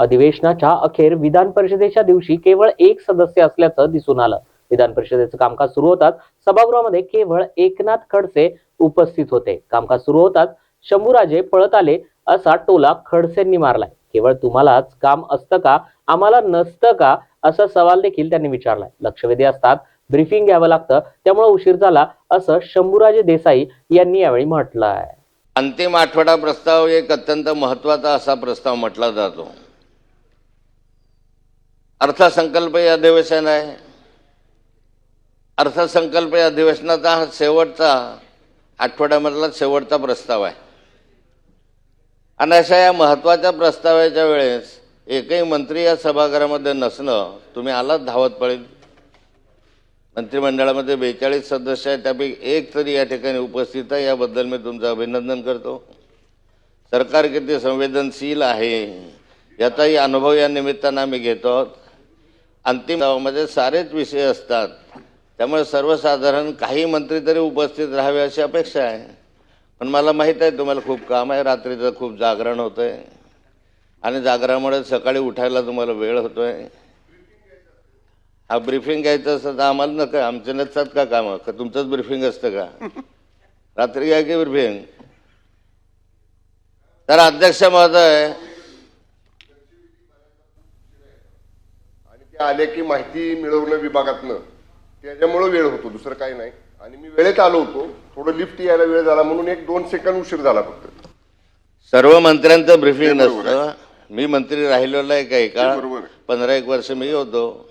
अधिवेशनाच्या अखेर विधान परिषदेच्या दिवशी केवळ एक सदस्य असल्याचं दिसून आलं. विधान परिषदेचं कामकाज सुरू होताच सभागृहामध्ये केवळ एकनाथ खडसे उपस्थित होते. कामकाज सुरू होताच शंभूराजे पळत आले असा टोला खडसेंनी मारलाय. केवळ तुम्हालाच काम असतं का? आम्हाला नसतं का? असा सवाल देखील त्यांनी विचारलाय. लक्षवेधी असतात ब्रीफिंग घ्यावं लागतं त्यामुळे उशीर झाला असं शंभूराजे देसाई यांनी यावेळी म्हटलं आहे अंतिम आठवडा प्रस्ताव एक अत्यंत महत्त्वाचा असा प्रस्ताव म्हटला जातो. अर्थसंकल्प हे अधिवेशन आहे. अर्थसंकल्प या अधिवेशनाचा हा शेवटचा आठवड्यामधला शेवटचा प्रस्ताव आहे. आणि अशा या महत्त्वाच्या प्रस्तावाच्या वेळेस एकही मंत्री या सभागृहामध्ये नसणं तुम्ही आलात धावत पडेल मंत्रिमंडळामध्ये बेचाळीस सदस्य आहेत त्यापैकी एक तरी या ठिकाणी उपस्थित आहे याबद्दल मी तुमचं अभिनंदन करतो. सरकार किती संवेदनशील आहे याचाही अनुभव या निमित्तानं आम्ही घेतो आहोत. अंतिममध्ये सारेच विषय असतात. त्यामुळे सर्वसाधारण काही मंत्री तरी उपस्थित राहावे अशी अपेक्षा आहे. पण मला माहीत आहे तुम्हाला खूप काम आहे रात्रीचं खूप जागरण होतं आहे आणि जागरामुळे सकाळी उठायला तुम्हाला वेळ होतो आहे हा ब्रीफिंग घ्यायचं असतं तर आम्हाला नका आमचे नसतात का कामं? का तुमचंच ब्रीफिंग असतं का? रात्री घ्या की ब्रीफिंग? तर अध्यक्ष महोदय आणि ते आले की माहिती मिळवणं विभागातनं. त्याच्यामुळं वेळ होतो दुसरं काही नाही. आणि मी वेळेत आलो होतो. थोडं लिफ्ट यायला वेळ झाला म्हणून एक दोन सेकंद उशीर झाला फक्त. सर्व मंत्र्यांचं ब्रीफिंग नसतं. मी मंत्री राहिलेलो आहे काही आहे. पंधरा एक वर्ष मी होतो.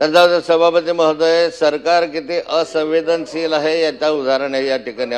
दे, सभापती महोदय सरकार किती असंवेदनशील आहे याचं उदाहरण आहे या ठिकाणी.